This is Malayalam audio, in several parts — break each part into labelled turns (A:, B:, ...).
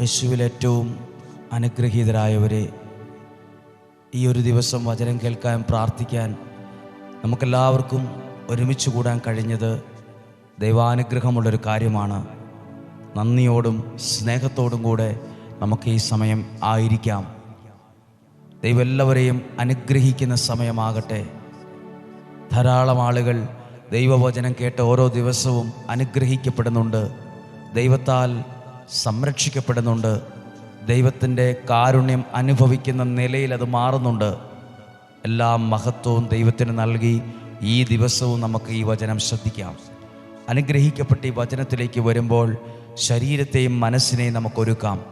A: യേശുവിൽ ഏറ്റവും അനുഗ്രഹീതരായവരെ ഈ ഒരു ദിവസം വചനം കേൾക്കാൻ പ്രാർത്ഥിക്കാൻ നമുക്കെല്ലാവർക്കും ഒരുമിച്ച് കൂടാൻ കഴിഞ്ഞത് ദൈവാനുഗ്രഹമുള്ളൊരു കാര്യമാണ്. നന്ദിയോടും സ്നേഹത്തോടും കൂടെ നമുക്ക് ഈ സമയം ആയിരിക്കാം. ദൈവം എല്ലാവരെയും അനുഗ്രഹിക്കുന്ന സമയമാകട്ടെ. ധാരാളം ആളുകൾ ദൈവവചനം കേട്ട് ഓരോ ദിവസവും അനുഗ്രഹിക്കപ്പെടുന്നുണ്ട്. ദൈവത്താൽ സംരക്ഷിക്കപ്പെടുന്നുണ്ട്. ദൈവത്തിന്റെ കാരുണ്യം അനുഭവിക്കുന്ന നിലയിൽ അത് മാറുന്നുണ്ട്. എല്ലാ മഹത്വവും ദൈവത്തിന് നൽകി ഈ ദിവസവും നമുക്ക് ഈ വചനം ശ്രദ്ധിക്കാം. അനുഗ്രഹിക്കപ്പെട്ട ഈ വചനത്തിലേക്ക് വരുമ്പോൾ ശരീരത്തെയും മനസ്സിനെയും നമുക്കൊരുക്കാം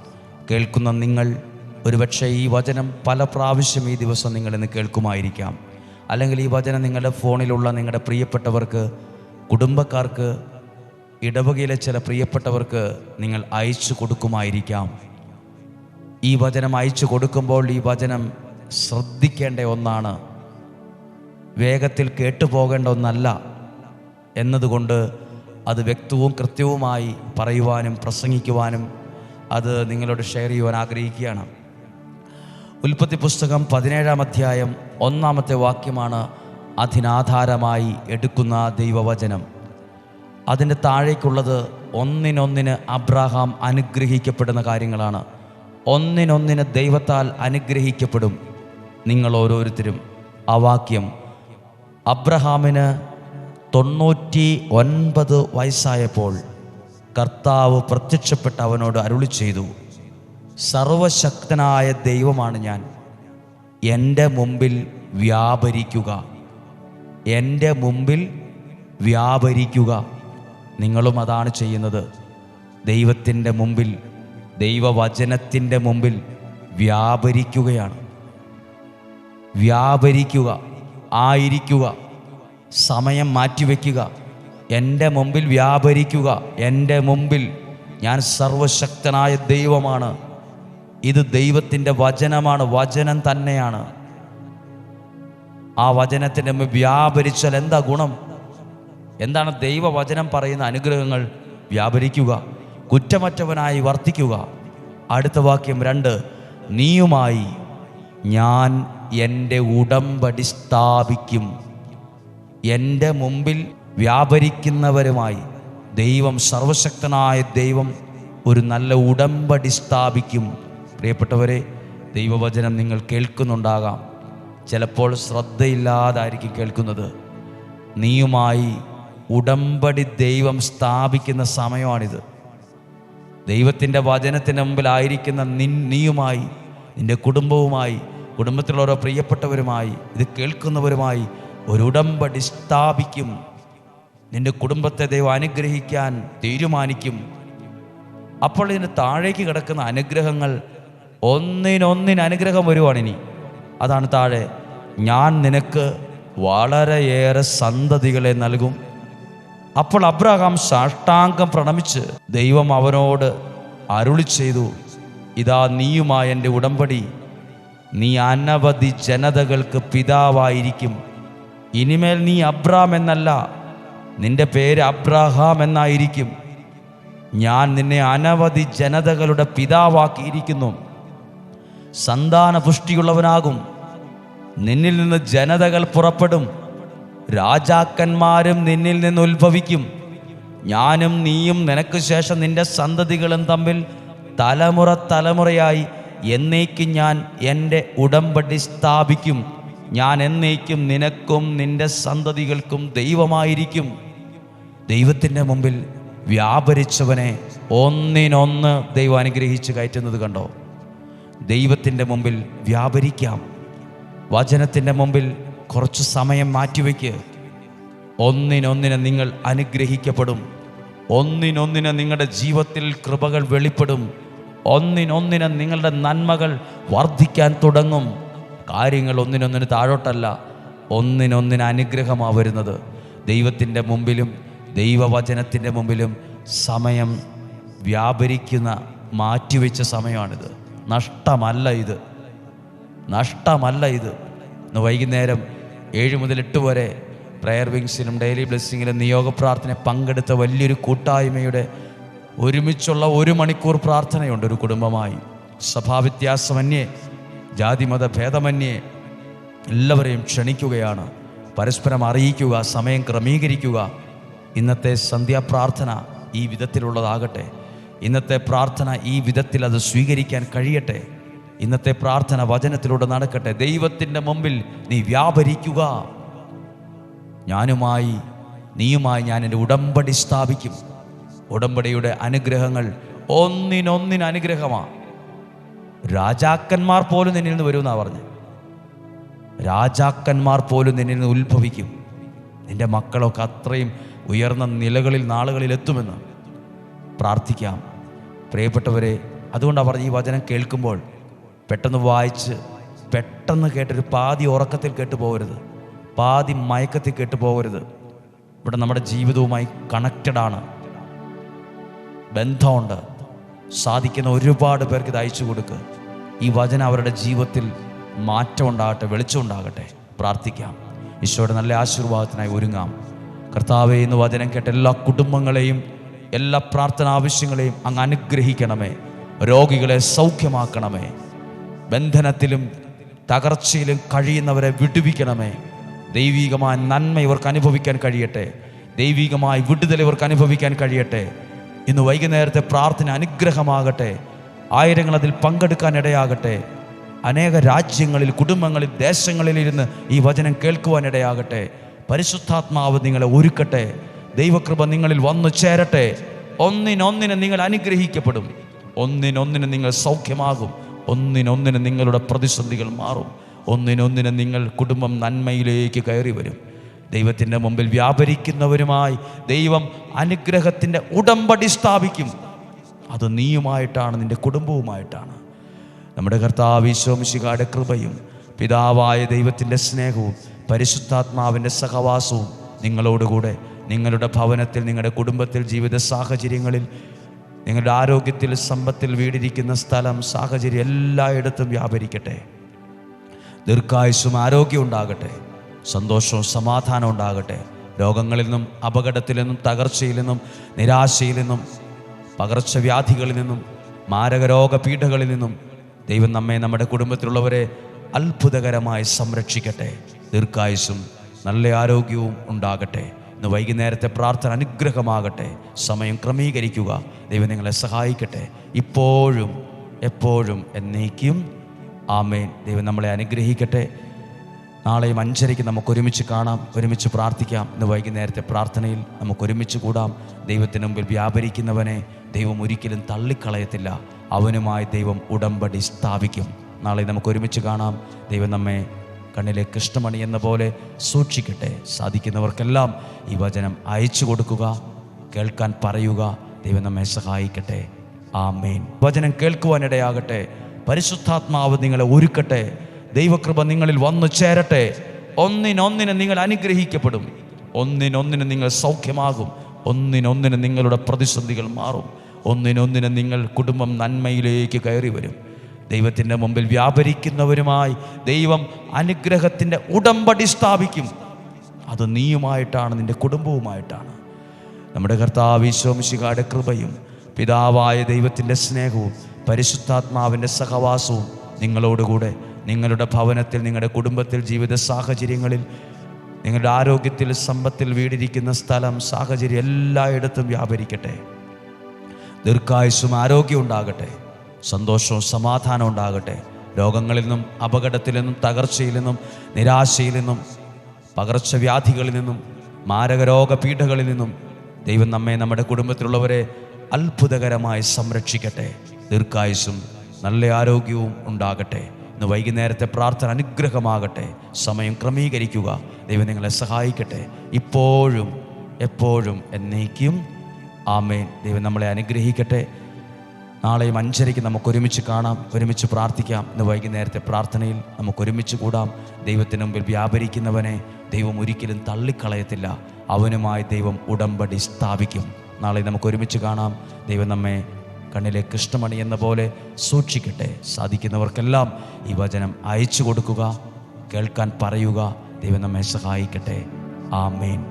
A: കേൾക്കുന്ന നിങ്ങൾ ഒരുപക്ഷെ ഈ വചനം പല പ്രാവശ്യം ഈ ദിവസം നിങ്ങൾ ഇന്ന് കേൾക്കുമായിരിക്കാം. അല്ലെങ്കിൽ ഈ വചനം നിങ്ങളുടെ ഫോണിലുള്ള നിങ്ങളുടെ പ്രിയപ്പെട്ടവർക്ക് കുടുംബക്കാർക്ക് ഇടവകയിലെ ചില പ്രിയപ്പെട്ടവർക്ക് നിങ്ങൾ അയച്ചു കൊടുക്കുമായിരിക്കാം. ഈ വചനം അയച്ചു കൊടുക്കുമ്പോൾ ഈ വചനം ശ്രദ്ധിക്കേണ്ട ഒന്നാണ്. വേഗത്തിൽ കേട്ടുപോകേണ്ട ഒന്നല്ല എന്നതുകൊണ്ട് അത് വ്യക്തവും കൃത്യവുമായി പറയുവാനും പ്രസംഗിക്കുവാനും അത് നിങ്ങളോട് ഷെയർ ചെയ്യുവാൻ ആഗ്രഹിക്കുകയാണ്. ഉൽപ്പത്തി പുസ്തകം പതിനേഴാം അധ്യായം ഒന്നാമത്തെ വാക്യമാണ് അതിനാധാരമായി എടുക്കുന്ന ദൈവവചനം. അതിന്റെ താഴേക്കുള്ളത് ഒന്നിനൊന്നിന് അബ്രാഹാം അനുഗ്രഹിക്കപ്പെടുന്ന കാര്യങ്ങളാണ്. ഒന്നിനൊന്നിന് ദൈവത്താൽ അനുഗ്രഹിക്കപ്പെടും നിങ്ങൾ ഓരോരുത്തരും. ആ വാക്യം അബ്രഹാമിന് തൊണ്ണൂറ്റി ഒൻപത് വയസ്സായപ്പോൾ കർത്താവ് പ്രത്യക്ഷപ്പെട്ട് അവനോട് അരുളി ചെയ്തു സർവശക്തനായ ദൈവമാണ് ഞാൻ. എന്റെ മുമ്പിൽ വ്യാപരിക്കുക. എന്റെ മുമ്പിൽ വ്യാപരിക്കുക. നിങ്ങളും അതാണ് ചെയ്യുന്നത്. ദൈവത്തിന്റെ മുമ്പിൽ ദൈവവചനത്തിന്റെ മുമ്പിൽ വ്യാപരിക്കുകയാണ്. വ്യാപരിക്കുക ആയിരിക്കുക സമയം മാറ്റിവെക്കുക എന്റെ മുമ്പിൽ വ്യാപരിക്കുക എന്റെ മുമ്പിൽ ഞാൻ സർവശക്തനായ ദൈവമാണ്. ഇത് ദൈവത്തിന്റെ വചനമാണ് വചനം തന്നെയാണ്. ആ വചനത്തിന്റെ വ്യാപരിച്ചാൽ എന്താ ഗുണം? എന്താണ് ദൈവവചനം പറയുന്ന അനുഗ്രഹങ്ങൾ? വ്യാപരിക്കുക കുറ്റമറ്റവനായി വർത്തിക്കുക. അടുത്ത വാക്യം രണ്ട് നീയുമായി ഞാൻ എന്റെ ഉടമ്പടി സ്ഥാപിക്കും. എന്റെ മുമ്പിൽ വ്യാപരിക്കുന്നവരുമായി ദൈവം സർവശക്തനായ ദൈവം ഒരു നല്ല ഉടമ്പടി സ്ഥാപിക്കും. പ്രിയപ്പെട്ടവരെ ദൈവവചനം നിങ്ങൾ കേൾക്കുന്നുണ്ടാകാം. ചിലപ്പോൾ ശ്രദ്ധയില്ലാതായിരിക്കും കേൾക്കുന്നത്. നീയുമായി ഉടമ്പടി ദൈവം സ്ഥാപിക്കുന്ന സമയമാണിത്. ദൈവത്തിന്റെ വചനത്തിന് മുമ്പിലായിരിക്കുന്ന നിൻ നീയുമായി നിന്റെ കുടുംബവുമായി കുടുംബത്തിലുള്ള ഓരോ പ്രിയപ്പെട്ടവരുമായി ഇത് കേൾക്കുന്നവരുമായി ഒരു ഉടമ്പടി സ്ഥാപിക്കും. നിന്റെ കുടുംബത്തെ ദൈവം അനുഗ്രഹിക്കാൻ തീരുമാനിക്കും. അപ്പോൾ ഇതിന് താഴേക്ക് കിടക്കുന്ന അനുഗ്രഹങ്ങൾ ഒന്നിനൊന്നിന് അനുഗ്രഹം വരുവാണ് ഇനി അതാണ് താഴെ ഞാൻ നിനക്ക് വളരെയേറെ സന്തതികളെ നൽകും. അപ്പോൾ അബ്രഹാം സാഷ്ടാംഗം പ്രണമിച്ച് ദൈവം അവനോട് അരുളി ചെയ്തു ഇതാ നീയുമായ എന്റെ ഉടമ്പടി. നീ അനവധി ജനതകൾക്ക് പിതാവായിരിക്കും. ഇനിമേൽ നീ അബ്രാം എന്നല്ല നിന്റെ പേര് അബ്രഹാം എന്നായിരിക്കും. ഞാൻ നിന്നെ അനവധി ജനതകളുടെ പിതാവാക്കിയിരിക്കുന്നു. സന്താന പുഷ്ടിയുള്ളവനാകും നിന്നിൽ നിന്ന് ജനതകൾ പുറപ്പെടും. രാജാക്കന്മാരും നിന്നിൽ നിന്ന് ഉത്ഭവിക്കും. ഞാനും നീയും നിനക്ക് ശേഷം നിന്റെ സന്തതികളും തമ്മിൽ തലമുറ തലമുറയായി എന്നേക്കും ഞാൻ എന്റെ ഉടമ്പടി സ്ഥാപിക്കും. ഞാൻ എന്നേക്കും നിനക്കും നിന്റെ സന്തതികൾക്കും ദൈവമായിരിക്കും. ദൈവത്തിന്റെ മുമ്പിൽ വ്യാപരിച്ചവനെ ഒന്നിനൊന്ന് ദൈവം അനുഗ്രഹിച്ച് കയറ്റുന്നത് കണ്ടോ? ദൈവത്തിന്റെ മുമ്പിൽ വ്യാപരിക്കാം. വചനത്തിന്റെ മുമ്പിൽ കുറച്ച് സമയം മാറ്റിവെക്ക്. ഒന്നിനൊന്നിനെ നിങ്ങൾ അനുഗ്രഹിക്കപ്പെടും. ഒന്നിനൊന്നിനെ നിങ്ങളുടെ ജീവിതത്തിൽ കൃപകൾ വെളിപ്പെടും. ഒന്നിനൊന്നിനെ നിങ്ങളുടെ നന്മകൾ വർദ്ധിക്കാൻ തുടങ്ങും. കാര്യങ്ങൾ ഒന്നിനൊന്നിന് താഴോട്ടല്ല ഒന്നിനൊന്നിന് അനുഗ്രഹമാണ് വരുന്നത്. ദൈവത്തിന്റെ മുമ്പിലും ദൈവവചനത്തിന്റെ മുമ്പിലും സമയം വ്യാപരിക്കുന്ന മാറ്റിവെച്ച സമയമാണിത്. നഷ്ടമല്ല ഇത്. നഷ്ടമല്ല ഇത്. ഇന്ന് വൈകുന്നേരം ഏഴ് മുതൽ എട്ട് വരെ പ്രയർ വിങ്സിലും ഡെയിലി ബ്ലെസ്സിങ്ങിലും നിയോഗ പ്രാർത്ഥന പങ്കെടുത്ത വലിയൊരു കൂട്ടായ്മയുടെ ഒരുമിച്ചുള്ള ഒരു മണിക്കൂർ പ്രാർത്ഥനയുണ്ട് ഒരു കുടുംബമായി. സഭാവ്യത്യാസമന്യേ ജാതിമത ഭേദമന്യേ എല്ലാവരെയും ക്ഷണിക്കുകയാണ്. പരസ്പരം അറിയിക്കുക സമയം ക്രമീകരിക്കുക. ഇന്നത്തെ സന്ധ്യാപ്രാർത്ഥന ഈ വിധത്തിലുള്ളതാകട്ടെ. ഇന്നത്തെ പ്രാർത്ഥന ഈ വിധത്തിൽ അത് സ്വീകരിക്കാൻ കഴിയട്ടെ. ഇന്നത്തെ പ്രാർത്ഥന വചനത്തിലൂടെ നടക്കട്ടെ. ദൈവത്തിന്റെ മുമ്പിൽ നീ വ്യാപരിക്കുക. ഞാനുമായി നീയുമായി ഞാൻ എന്റെ ഉടമ്പടി സ്ഥാപിക്കും. ഉടമ്പടിയുടെ അനുഗ്രഹങ്ങൾ ഒന്നിനൊന്നിന് അനുഗ്രഹമാണ് രാജാക്കന്മാർ പോലും നിന്നിൽ നിന്ന് വരുമെന്നാണ് പറഞ്ഞത് രാജാക്കന്മാർ പോലും നിന്നിൽ നിന്ന് ഉത്ഭവിക്കും. നിന്റെ മക്കളൊക്കെ അത്രയും ഉയർന്ന നിലകളിൽ നാളുകളിൽ എത്തുമെന്ന് പ്രാർത്ഥിക്കാം. പ്രിയപ്പെട്ടവരെ അതുകൊണ്ടാണ് പറഞ്ഞ ഈ വചനം കേൾക്കുമ്പോൾ പെട്ടെന്ന് വായിച്ച് പെട്ടെന്ന് കേട്ടൊരു പാതി ഉറക്കത്തിൽ കേട്ടു പോകരുത് പാതി മയക്കത്തിൽ കേട്ടു പോകരുത് ഇവിടെ നമ്മുടെ ജീവിതവുമായി കണക്റ്റഡ് ആണ്. ബന്ധമുണ്ട്. സാധിക്കുന്ന ഒരുപാട് പേർക്ക് ഇത് അയച്ചു കൊടുക്കുക ഈ വചന അവരുടെ ജീവിതത്തിൽ മാറ്റം ഉണ്ടാകട്ടെ വെളിച്ചം ഉണ്ടാകട്ടെ. പ്രാർത്ഥിക്കാം. ഈശോയുടെ നല്ല ആശീർവാദത്തിനായി ഒരുങ്ങാം. കർത്താവെ എന്ന് വചനം കേട്ട എല്ലാ കുടുംബങ്ങളെയും എല്ലാ പ്രാർത്ഥന ആവശ്യങ്ങളെയും അങ്ങ് അനുഗ്രഹിക്കണമേ. രോഗികളെ സൗഖ്യമാക്കണമേ. ബന്ധനത്തിലും തകർച്ചയിലും കഴിയുന്നവരെ വിടുവിക്കണമേ. ദൈവികമായ നന്മ ഇവർക്ക് അനുഭവിക്കാൻ കഴിയട്ടെ. ദൈവികമായ വിടുതൽ ഇവർക്ക് അനുഭവിക്കാൻ കഴിയട്ടെ. ഇന്ന് വൈകുന്നേരത്തെ പ്രാർത്ഥന അനുഗ്രഹമാകട്ടെ. ആയിരങ്ങൾ അതിൽ പങ്കെടുക്കാൻ ഇടയാകട്ടെ. അനേക രാജ്യങ്ങളിൽ കുടുംബങ്ങളിൽ ദേശങ്ങളിൽ ഇരുന്ന് ഈ വചനം കേൾക്കുവാൻ ഇടയാകട്ടെ. പരിശുദ്ധാത്മാവ് നിങ്ങളെ ഒരുക്കട്ടെ. ദൈവകൃപ നിങ്ങളിൽ വന്നു ചേരട്ടെ. ഒന്നിനൊന്നിന് നിങ്ങൾ അനുഗ്രഹിക്കപ്പെടും. ഒന്നിനൊന്നിന് നിങ്ങൾ സൗഖ്യമാകും. ഒന്നിനൊന്നിന് നിങ്ങളുടെ പ്രതിസന്ധികൾ മാറും. ഒന്നിനൊന്നിന് നിങ്ങൾ കുടുംബം നന്മയിലേക്ക് കയറി വരും. ദൈവത്തിന്റെ മുമ്പിൽ വ്യാപരിക്കുന്നവരുമായി ദൈവം അനുഗ്രഹത്തിന്റെ ഉടമ്പടി സ്ഥാപിക്കും. അത് നീയുമായിട്ടാണ് നിന്റെ കുടുംബവുമായിട്ടാണ്. നമ്മുടെ കർത്താവ് ഈശോമിശികായുടെ കൃപയും പിതാവായ ദൈവത്തിന്റെ സ്നേഹവും പരിശുദ്ധാത്മാവിന്റെ സഹവാസവും നിങ്ങളോടുകൂടെ നിങ്ങളുടെ ഭവനത്തിൽ നിങ്ങളുടെ കുടുംബത്തിൽ ജീവിത സാഹചര്യങ്ങളിൽ നിങ്ങളുടെ ആരോഗ്യത്തിൽ സമ്പത്തിൽ വീടിരിക്കുന്ന സ്ഥലം സാഹചര്യം എല്ലായിടത്തും വ്യാപരിക്കട്ടെ. ദീർഘായുസ്സും ആരോഗ്യം ഉണ്ടാകട്ടെ. സന്തോഷവും സമാധാനവും ഉണ്ടാകട്ടെ. രോഗങ്ങളിൽ നിന്നും അപകടത്തിൽ നിന്നും തകർച്ചയിൽ നിന്നും നിരാശയിൽ നിന്നും പകർച്ചവ്യാധികളിൽ നിന്നും മാരക രോഗപീഠകളിൽ നിന്നും ദൈവം നമ്മെ നമ്മുടെ കുടുംബത്തിലുള്ളവരെ അത്ഭുതകരമായി സംരക്ഷിക്കട്ടെ. ദീർഘായുസ്സും നല്ല ആരോഗ്യവും ഉണ്ടാകട്ടെ. ഇന്ന് വൈകുന്നേരത്തെ പ്രാർത്ഥന അനുഗ്രഹമാകട്ടെ. സമയം ക്രമീകരിക്കുക. ദൈവം നിങ്ങളെ സഹായിക്കട്ടെ. ഇപ്പോഴും എപ്പോഴും എന്നേക്കും. ആമേൻ. ദൈവം നമ്മളെ അനുഗ്രഹിക്കട്ടെ. നാളെയും അഞ്ചരയ്ക്ക് നമുക്ക് ഒരുമിച്ച് കാണാം. ഒരുമിച്ച് പ്രാർത്ഥിക്കാം. ഇന്ന് വൈകുന്നേരത്തെ പ്രാർത്ഥനയിൽ നമുക്ക് ഒരുമിച്ച് കൂടാം. ദൈവത്തിന് മുമ്പിൽ വ്യാപരിക്കുന്നവനെ ദൈവം ഒരിക്കലും തള്ളിക്കളയത്തില്ല. അവനുമായി ദൈവം ഉടമ്പടി സ്ഥാപിക്കും. നാളെ നമുക്ക് ഒരുമിച്ച് കാണാം. ദൈവം നമ്മെ കണ്ണിലെ കൃഷ്ണമണി എന്ന പോലെ സൂക്ഷിക്കട്ടെ സാധിക്കുന്നവർക്കെല്ലാം ഈ വചനം അയച്ചു കൊടുക്കുക കേൾക്കാൻ പറയുക ദൈവം നമ്മെ സഹായിക്കട്ടെ. ആ മെയിൻ വചനം കേൾക്കുവാനിടയാകട്ടെ. പരിശുദ്ധാത്മാവ് നിങ്ങളെ ഒരുക്കട്ടെ. ദൈവകൃപ നിങ്ങളിൽ വന്നു ചേരട്ടെ. ഒന്നിനൊന്നിന് നിങ്ങൾ അനുഗ്രഹിക്കപ്പെടും. ഒന്നിനൊന്നിന് നിങ്ങൾ സൗഖ്യമാകും. ഒന്നിനൊന്നിന് നിങ്ങളുടെ പ്രതിസന്ധികൾ മാറും. ഒന്നിനൊന്നിന് നിങ്ങൾ കുടുംബം നന്മയിലേക്ക് കയറി വരും ദൈവത്തിന്റെ മുമ്പിൽ വ്യാപരിക്കുന്നവരുമായി ദൈവം അനുഗ്രഹത്തിന്റെ ഉടമ്പടി സ്ഥാപിക്കും. അത് നീയുമായിട്ടാണ് നിന്റെ കുടുംബവുമായിട്ടാണ്. നമ്മുടെ കർത്താവ് ഈശോമിശികായുടെ കൃപയും പിതാവായ ദൈവത്തിന്റെ സ്നേഹവും പരിശുദ്ധാത്മാവിന്റെ സഹവാസവും നിങ്ങളോടുകൂടെ നിങ്ങളുടെ ഭവനത്തിൽ നിങ്ങളുടെ കുടുംബത്തിൽ ജീവിത സാഹചര്യങ്ങളിൽ നിങ്ങളുടെ ആരോഗ്യത്തിൽ സമ്പത്തിൽ വീടിരിക്കുന്ന സ്ഥലം സാഹചര്യം എല്ലായിടത്തും വ്യാപരിക്കട്ടെ. ദീർഘായുസ്സും ആരോഗ്യം ഉണ്ടാകട്ടെ. സന്തോഷവും സമാധാനവും ഉണ്ടാകട്ടെ. രോഗങ്ങളിൽ നിന്നും അപകടത്തിൽ നിന്നും തകർച്ചയിൽ നിന്നും നിരാശയിൽ നിന്നും പകർച്ചവ്യാധികളിൽ നിന്നും മാരകരോഗ പീഠകളിൽ നിന്നും ദൈവം നമ്മെ നമ്മുടെ കുടുംബത്തിലുള്ളവരെ അത്ഭുതകരമായി സംരക്ഷിക്കട്ടെ. ദീർഘായുസും നല്ല ആരോഗ്യവും ഉണ്ടാകട്ടെ. ഇന്ന് വൈകുന്നേരത്തെ പ്രാർത്ഥന അനുഗ്രഹമാകട്ടെ. സമയം ക്രമീകരിക്കുക. ദൈവം നിങ്ങളെ സഹായിക്കട്ടെ. ഇപ്പോഴും എപ്പോഴും എന്നേക്കും ആമേൻ. ദൈവം നമ്മളെ അനുഗ്രഹിക്കട്ടെ. നാളെയും അഞ്ചരയ്ക്ക് നമുക്ക് ഒരുമിച്ച് കാണാം ഒരുമിച്ച് പ്രാർത്ഥിക്കാം ഇന്ന് വൈകുന്നേരത്തെ പ്രാർത്ഥനയിൽ നമുക്ക് ഒരുമിച്ച് കൂടാം. ദൈവത്തിന് മുമ്പിൽ വ്യാപരിക്കുന്നവനെ ദൈവം ഒരിക്കലും തള്ളിക്കളയത്തില്ല. അവനുമായി ദൈവം ഉടമ്പടി സ്ഥാപിക്കും. നാളെ നമുക്ക് ഒരുമിച്ച് കാണാം. ദൈവം നമ്മെ കണ്ണിലെ കൃഷ്ണമണി എന്ന പോലെ സൂക്ഷിക്കട്ടെ. സാധിക്കുന്നവർക്കെല്ലാം ഈ വചനം അയച്ചു കൊടുക്കുക കേൾക്കാൻ പറയുക. ദൈവം നമ്മെ സഹായിക്കട്ടെ. ആമേൻ.